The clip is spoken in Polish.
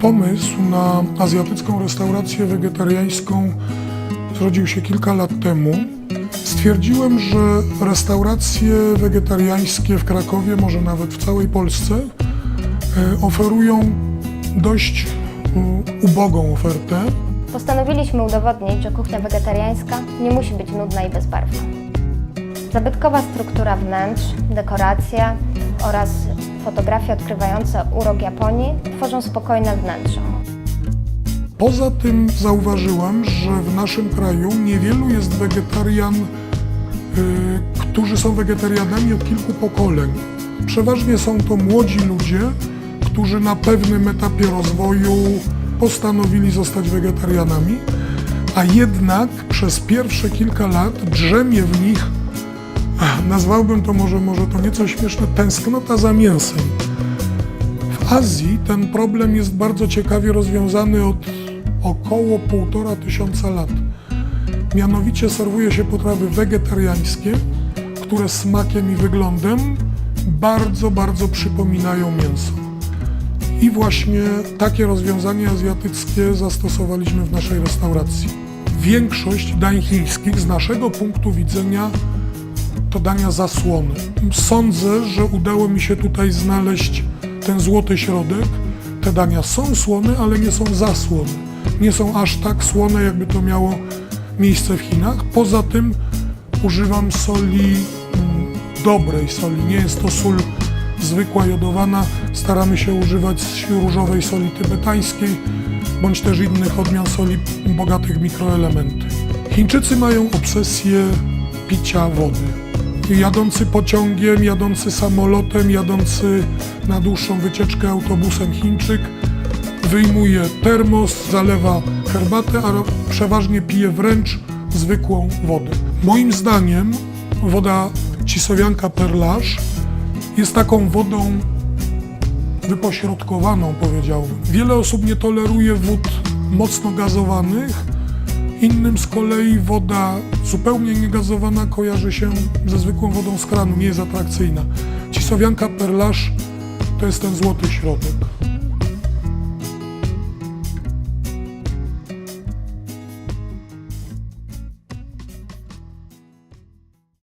Pomysł na azjatycką restaurację wegetariańską zrodził się kilka lat temu. Stwierdziłem, że restauracje wegetariańskie w Krakowie, może nawet w całej Polsce, e, oferują dość ubogą ofertę. Postanowiliśmy udowodnić, że kuchnia wegetariańska nie musi być nudna i bezbarwna. Zabytkowa struktura wnętrz, dekoracje oraz fotografie odkrywające urok Japonii tworzą spokojne wnętrze. Poza tym zauważyłem, że w naszym kraju niewielu jest wegetarian, y, którzy są wegetarianami od kilku pokoleń. Przeważnie są to młodzi ludzie, którzy na pewnym etapie rozwoju postanowili zostać wegetarianami, a jednak przez pierwsze kilka lat drzemie w nich, nazwałbym to może, może to nieco śmieszne, tęsknota za mięsem. W Azji ten problem jest bardzo ciekawie rozwiązany od około półtora tysiąca lat. Mianowicie serwuje się potrawy wegetariańskie, które smakiem i wyglądem bardzo, bardzo przypominają mięso. I właśnie takie rozwiązanie azjatyckie zastosowaliśmy w naszej restauracji. Większość dań chińskich z naszego punktu widzenia to dania zasłony. Sądzę, że udało mi się tutaj znaleźć ten złoty środek. Te dania są słone, ale nie są zasłony. Nie są aż tak słone, jakby to miało miejsce w Chinach. Poza tym używam soli mm, dobrej soli. Nie jest to sól zwykła jodowana. Staramy się używać różowej soli tybetańskiej bądź też innych odmian soli bogatych mikroelementy. Chińczycy mają obsesję picia wody. Jadący pociągiem, jadący samolotem, jadący na dłuższą wycieczkę autobusem Chińczyk wyjmuje termos, zalewa herbatę, a przeważnie pije wręcz zwykłą wodę. Moim zdaniem woda cisowianka Perlage jest taką wodą wypośrodkowaną, powiedziałbym. Wiele osób nie toleruje wód mocno gazowanych, innym z kolei woda zupełnie niegazowana kojarzy się ze zwykłą wodą z kranu, nie jest atrakcyjna. Cisowianka Perlage to jest ten złoty środek.